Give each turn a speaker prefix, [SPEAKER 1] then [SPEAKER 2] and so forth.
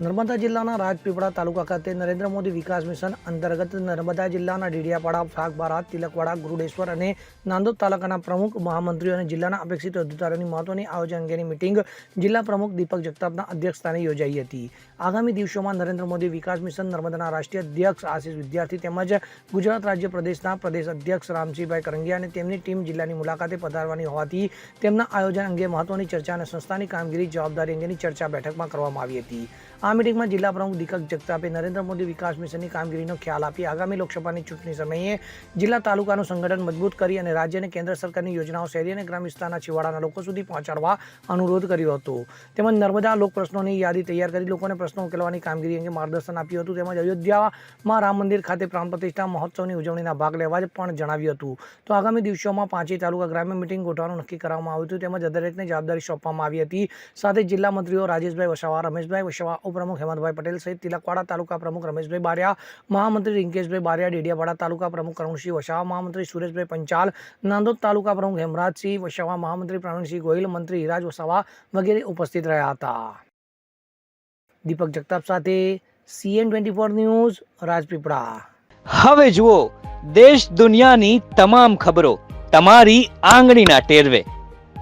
[SPEAKER 1] નર્મદા જિલ્લાના રાજપીપળા તાલુકા ખાતે નરેન્દ્ર મોદી વિકાસ મિશન અંતર્ગત નર્મદા જિલ્લાના ડીડિયાપાડા ફાગબારા તિલકવાડા, ગુરુડેશ્વર અને નાંદોદ તાલુકાના પ્રમુખ મહામંત્રીઓ અને જિલ્લાના અપેક્ષિત અધિકારીઓની મહત્વની આયોજન અંગેની મિટિંગ જિલ્લા પ્રમુખ દીપક જગતાપના અધ્યક્ષસ્થાને યોજાઈ હતી. આગામી દિવસોમાં નરેન્દ્ર મોદી વિકાસ મિશન નર્મદાના રાષ્ટ્રીય અધ્યક્ષ, આશિષ વિદ્યાર્થી તેમજ ગુજરાત રાજ્ય પ્રદેશના પ્રદેશ અધ્યક્ષ રામસિંહભાઈ કરંગિયા અને તેમની ટીમ જિલ્લાની મુલાકાતે પધારવાની હોવાથી તેમના આયોજન અંગે મહત્વની ચર્ચા અને સંસ્થાની કામગીરી જવાબદારી અંગેની ચર્ચા બેઠકમાં કરવામાં આવી હતી. આ મિટિંગમાં જિલ્લા પ્રમુખ દીપક જગતાપે નરેન્દ્ર મોદી વિકાસ મિશનની કામગીરીનો ખ્યાલ આપી આગામી લોકસભાની ચૂંટણી સમયે જિલ્લા તાલુકાનું સંગઠન મજબૂત કરી અને રાજ્ય અને કેન્દ્ર સરકારની યોજનાઓ શહેરી અને ગ્રામ વિસ્તારના છેવાડાના લોકો સુધી પહોંચાડવા અનુરોધ કર્યો હતો. તેમજ નર્મદા લોક પ્રશ્નોની યાદી તૈયાર કરી લોકોને પ્રશ્નો ઉકેલવાની કામગીરી અંગે માર્ગદર્શન આપ્યું હતું. તેમજ અયોધ્યામાં રામ મંદિર ખાતે પ્રાણ પ્રતિષ્ઠા મહોત્સવની ઉજવણીના ભાગ લેવા જ પણ જણાવ્યું હતું. તો આગામી દિવસોમાં પાંચેય તાલુકા ગ્રામ્ય મિટિંગ ગોઠવવાનું નક્કી કરવામાં આવ્યું હતું. તેમજ દરેકને જવાબદારી સોંપવામાં આવી હતી. સાથે જિલ્લા મંત્રીઓ રાજેશભાઈ વસાવા, રમેશભાઈ વસાવા ઉપપ્રમુખ હેમંતભાઈ પટેલ સહિત તિલકવાડા તાલુકા પ્રમુખ રમેશભાઈ બારિયા, મહામંત્રી રિંકેશભાઈ બારિયા ડેડિયાવાડા તાલુકા પ્રમુખ કરુણસિંહ વસાવા, મહામંત્રી સુરેશભાઈ પંચાલ, નાંદોદ તાલુકા પ્રમુખ હેમરાજસિંહ વસાવા, મહામંત્રી પ્રવીણસિંહ ગોહિલ, મંત્રી હિરાજ વસાવા વગેરે ઉપસ્થિત રહ્યા હતા. દીપક જગતાપ સાથે CN twenty four news, Rajpipla.
[SPEAKER 2] હવે જુઓ, દેશ દુનિયાની તમામ ખબરો તમારી આંગળીના ટેરવે.